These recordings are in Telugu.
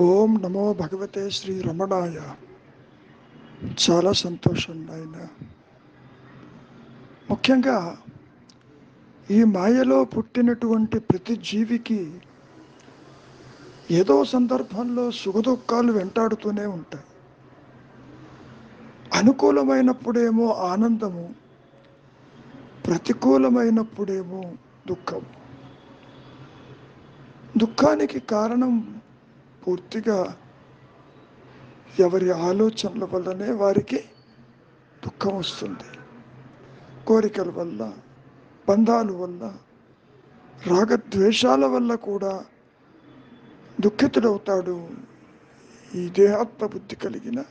ఓం నమో భగవతే శ్రీ రమణాయ. చాలా సంతోషం నాయన. ముఖ్యంగా ఈ మాయలో పుట్టినటువంటి ప్రతి జీవికి ఏదో సందర్భంలో సుఖదుఖాలు వెంటాడుతూనే ఉంటాయి. అనుకూలమైనప్పుడేమో ఆనందము ప్రతికూలమైనప్పుడేమో దుఃఖం. దుఃఖానికి కారణం పూర్తిగా ఎవరి ఆలోచనల వల్లనే వారికి దుఃఖం వస్తుంది. కోరికల వల్ల బంధాల వల్ల రాగద్వేషాల వల్ల కూడా దుఃఖితుడవుతాడు ఈ దేహాత్మ బుద్ధి కలిగిన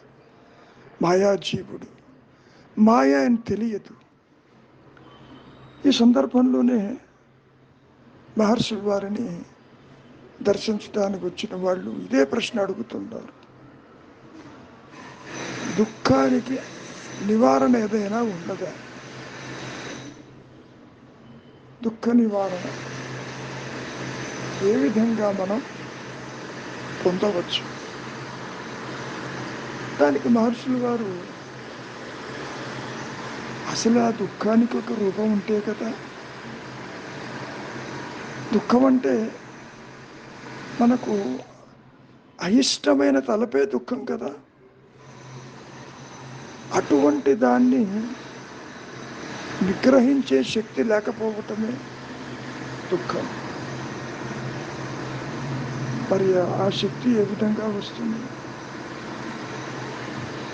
మాయాజీవుడు. మాయ అని తెలియదు. ఈ సందర్భంలోనే మహర్షి వారిని దర్శించడానికి వచ్చిన వాళ్ళు ఇదే ప్రశ్న అడుగుతున్నారు. దుఃఖానికి నివారణ ఏదైనా ఉండదా? దుఃఖ నివారణ. ఏ విధంగా మనం పొందవచ్చు? దానికి మహర్షులు వారు అసలు ఆ దుఃఖానికి ఒక రూపం ఉంటే కదా? దుఃఖం అంటే మనకు అయిష్టమైన తలపే దుఃఖం కదా. అటువంటి దాన్ని నిగ్రహించే శక్తి లేకపోవటమే దుఃఖం. మరి ఆ శక్తి ఏ విధంగా వస్తుంది?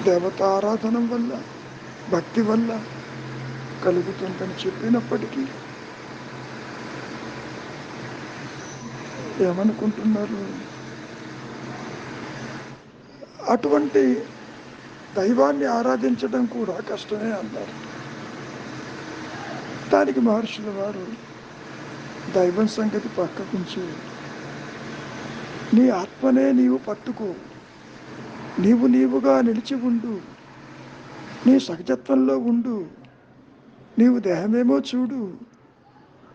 దేవతారాధనం వల్ల భక్తి వల్ల కలుగుతుందని చెప్పినప్పటికీ ఏమనుకుంటున్నారు? అటువంటి దైవాన్ని ఆరాధించడం కూడా కష్టమే అన్నారు. దానికి మహర్షుల వారు దైవం సంగతి పక్కకుంచి నీ ఆత్మనే నీవు పట్టుకో నీవు నీవుగా నిలిచి ఉండు నీ సహజత్వంలో ఉండు నీవు దేహమేమో చూడు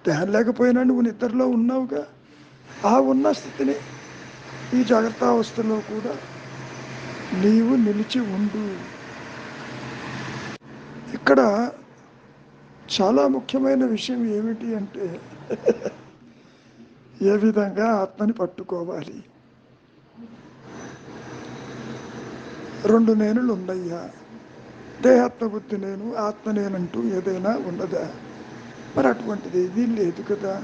దేహం లేకపోయినా నువ్వు నిద్రలో ఉన్నావుగా. ఆ ఉన్న స్థితిని ఈ జాగ్రత్త అవస్థలో కూడా నీవు నిలిచి ఉండు. ఇక్కడ చాలా ముఖ్యమైన విషయం ఏమిటి అంటే ఏ విధంగా ఆత్మని పట్టుకోవాలి? రెండు నేనులు ఉన్నాయ్యా దేహాత్మ బుద్ధి నేను ఆత్మ నేనంటూ ఏదైనా ఉన్నదా? మరి అటువంటిది ఏదీ లేదు కదా.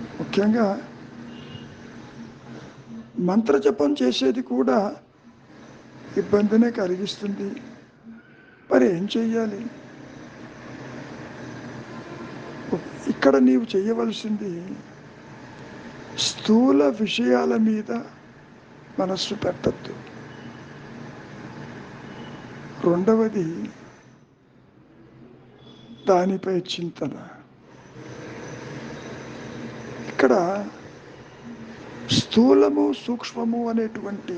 ముఖ్యంగా మంత్రజపం చేసేది కూడా ఇబ్బందినే కలిగిస్తుంది. మరి ఏం చెయ్యాలి? ఇక్కడ నీవు చేయవలసింది స్థూల విషయాల మీద మనస్సు పెట్టద్దు. రెండవది దానిపై చింతన. ఇక్కడ స్థూలము సూక్ష్మము అనేటువంటి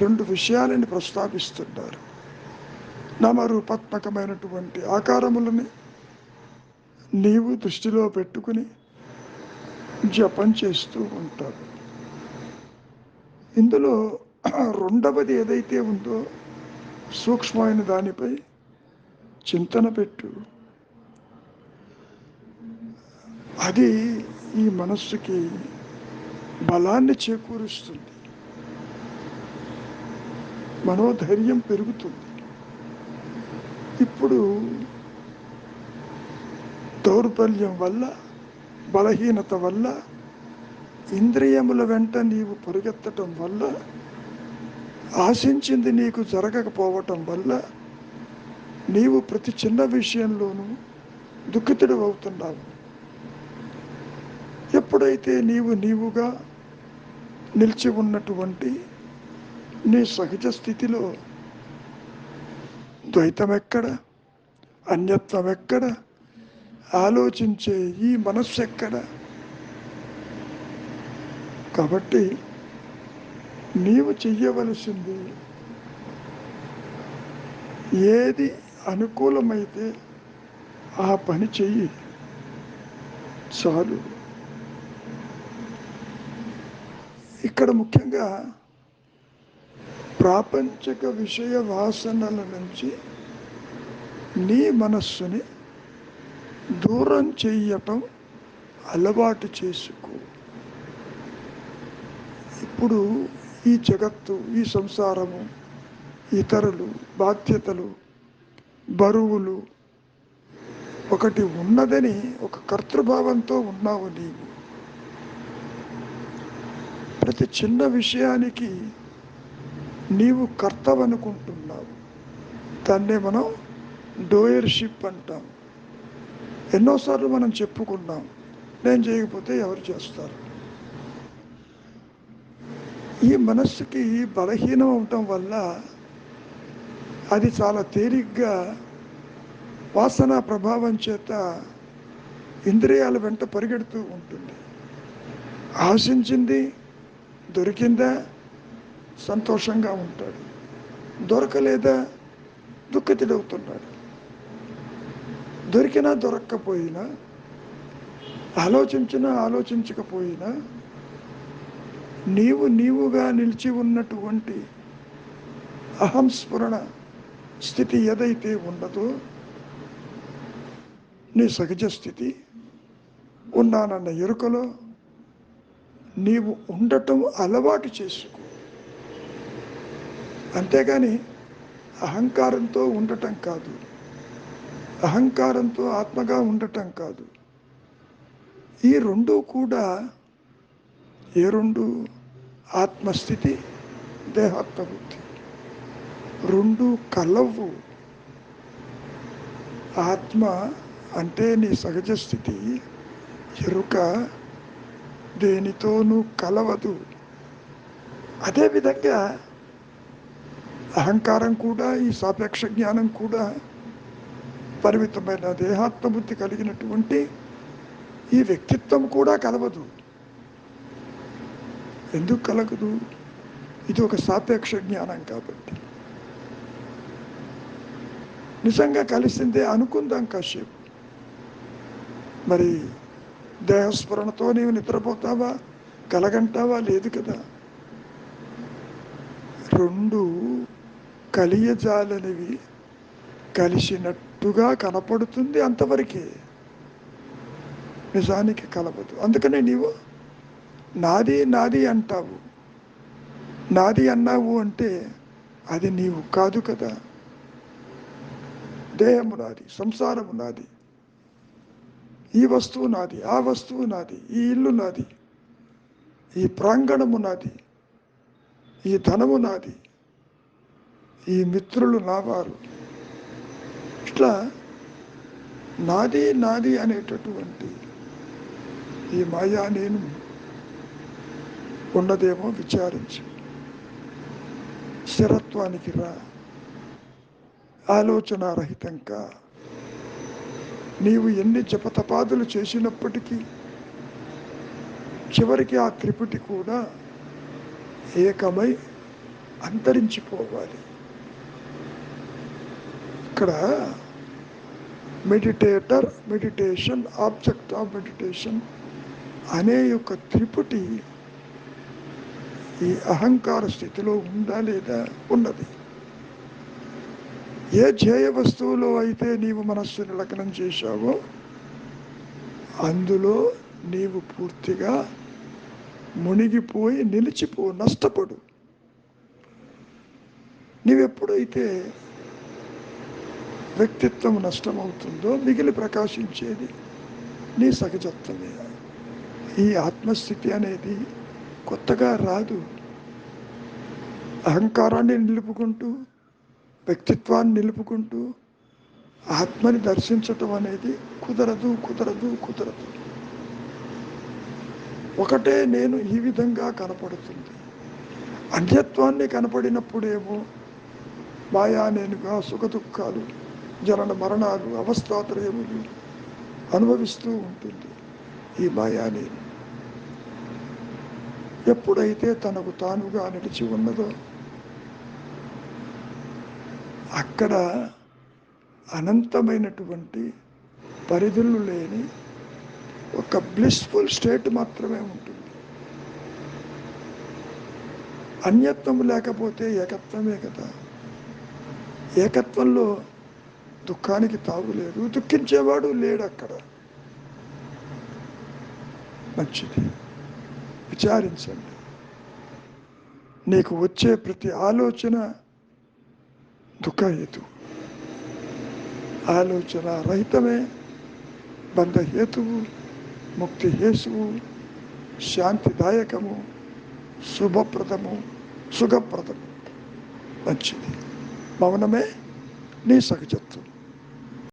రెండు విషయాలని ప్రస్తావిస్తున్నారు. నామరూపాత్మకమైనటువంటి ఆకారములని నీవు దృష్టిలో పెట్టుకుని జపం చేస్తూ ఉంటారు ఇందులో రెండవది ఏదైతే ఉందో సూక్ష్మమైన దానిపై చింతన పెట్టు. అది ఈ మనస్సుకి బలాన్ని చేకూరుస్తుంది. మనోధైర్యం పెరుగుతుంది. ఇప్పుడు దౌర్బల్యం వల్ల బలహీనత వల్ల ఇంద్రియముల వెంట నీవు పరిగెత్తటం వల్ల ఆశించింది నీకు జరగకపోవటం వల్ల నీవు ప్రతి చిన్న విషయంలోనూ దుఃఖితుడు అవుతున్నావు. ఎప్పుడైతే నీవు నీవుగా నిలిచి ఉన్నటువంటి నీ సహజ స్థితిలో ద్వైతం ఎక్కడ అన్యత్వం ఎక్కడ ఆలోచించే ఈ మనస్సు ఎక్కడ కాబట్టి నీవు చెయ్యవలసింది ఏది అనుకూలమైతే ఆ పని చెయ్యి. చాలు. ఇక్కడ ముఖ్యంగా ప్రాపంచిక విషయ వాసనల నుంచి నీ మనస్సుని దూరం చెయ్యటం అలవాటు చేసుకో. ఇప్పుడు ఈ జగత్తు ఈ సంసారము ఇతరులు బాధ్యతలు బరువులు ఒకటి ఉన్నదని ఒక కర్తృభావంతో ఉన్నావు నీవు. ప్రతి చిన్న విషయానికి నీవు కర్తవనుకుంటున్నావు. దాన్నే మనం డోయర్షిప్ అంటాం. ఎన్నోసార్లు మనం చెప్పుకున్నాం నేను చేయకపోతే ఎవరు చేస్తారు? ఈ మనస్సుకి బలహీనం అవటం వల్ల అది చాలా తేలిగ్గా వాసన ప్రభావం చేత ఇంద్రియాల వెంట పరిగెడుతూ ఉంటుంది. ఆశించింది దొరికిందా? సంతోషంగా ఉంటాడు. దొరకలేదా? దుఃఖితుడవుతున్నాడు. దొరికినా దొరక్కపోయినా ఆలోచించినా ఆలోచించకపోయినా నీవు నీవుగా నిలిచి ఉన్నటువంటి అహంస్ఫురణ స్థితి ఏదైతే ఉండదో నీ సహజ స్థితి ఉన్నానన్న ఎరుకలో నీవు ఉండటం అలవాటు చేసుకో. అంతేగాని అహంకారంతో ఉండటం కాదు. అహంకారంతో ఆత్మగా ఉండటం కాదు. ఈ రెండు కూడా ఏ రెండు? ఆత్మస్థితి దేహాత్మబుద్ధి. రెండు కలవు. ఆత్మ అంటే నీ సహజ స్థితి ఎరుక దేనితోనూ కలవదు. అదేవిధంగా అహంకారం కూడా ఈ సాపేక్ష జ్ఞానం కూడా పరిమితమైన దేహాత్మబుద్ధి కలిగినటువంటి ఈ వ్యక్తిత్వం కూడా కలవదు. ఎందుకు కలగదు? ఇది ఒక సాపేక్ష జ్ఞానం కాబట్టి. నిజంగా కలిసిందే అనుకుందాం కాసేపు. మరి దేహస్మరణతో నీవు నిద్రపోతావా? కలగంటావా? లేదు కదా. రెండు కలియజాలనివి కలిసినట్టుగా కనపడుతుంది అంతవరకే. నిజానికి కలపదు అందుకనే నీవు నాది నాది అంటావు. నాది అన్నావు అంటే అది నీవు కాదు కదా. దేహము నాది సంసారము నాది. ఈ వస్తువు నాది ఆ వస్తువు నాది ఈ ఇల్లు నాది ఈ ప్రాంగణము నాది ఈ ధనము నాది ఈ మిత్రులు నావారు ఇట్లా నాది నాది అనేటటువంటి ఈ మాయా నేను ఉన్నదేమో విచారించు. స్థిరత్వానికి రా. ఆలోచనారహితంగా నీవు ఎన్ని జపతపాదులు చేసినప్పటికీ చివరికి ఆ త్రిపుటి కూడా ఏకమై అంతరించిపోవాలి. ఇక్కడ meditator meditation object of meditation అనే యొక్క త్రిపుటి ఈ అహంకార స్థితిలో ఉందా లేదా? ఉన్నది. ఏ ధ్యేయ వస్తువులో అయితే నీవు మనస్సును లగ్నం చేశావో అందులో నీవు పూర్తిగా మునిగిపోయి నిలిచిపో నష్టపడు. నీవెప్పుడైతే వ్యక్తిత్వం నష్టమవుతుందో మిగిలి ప్రకాశించేది నీ సహజత్వమే. ఈ ఆత్మస్థితి అనేది కొత్తగా రాదు. అహంకారాన్ని నిలుపుకుంటూ వ్యక్తిత్వాన్ని నిలుపుకుంటూ ఆత్మని దర్శించటం అనేది కుదరదు కుదరదు కుదరదు. ఒకటే నేను ఈ విధంగా కనపడుతుంది. అన్యత్వాన్ని కనపడినప్పుడేమో మాయా నేనుగా సుఖ దుఃఖాలు జనన మరణాలు అవస్థాత్రయములు అనుభవిస్తూ ఉంటుంది ఈ మాయా నేను. ఎప్పుడైతే తనకు తానుగా నిలిచి ఉన్నదో అక్కడ అనంతమైనటువంటి పరిధులు లేని ఒక బ్లిస్ఫుల్ స్టేట్ మాత్రమే ఉంటుంది. అన్యత్వం లేకపోతే ఏకత్వమే కదా. ఏకత్వంలో దుఃఖానికి తాగులేదు దుఃఖించేవాడు లేడు అక్కడ. మంచిది. విచారించండి. నీకు వచ్చే ప్రతి ఆలోచన దుఃఖహేతు ఆలోచన రహితమే బంధహేతువు ముక్తి హేతువు శాంతిదాయకము శుభప్రదము సుఖప్రదము మంచిది మౌనమే నీ సహజత్వం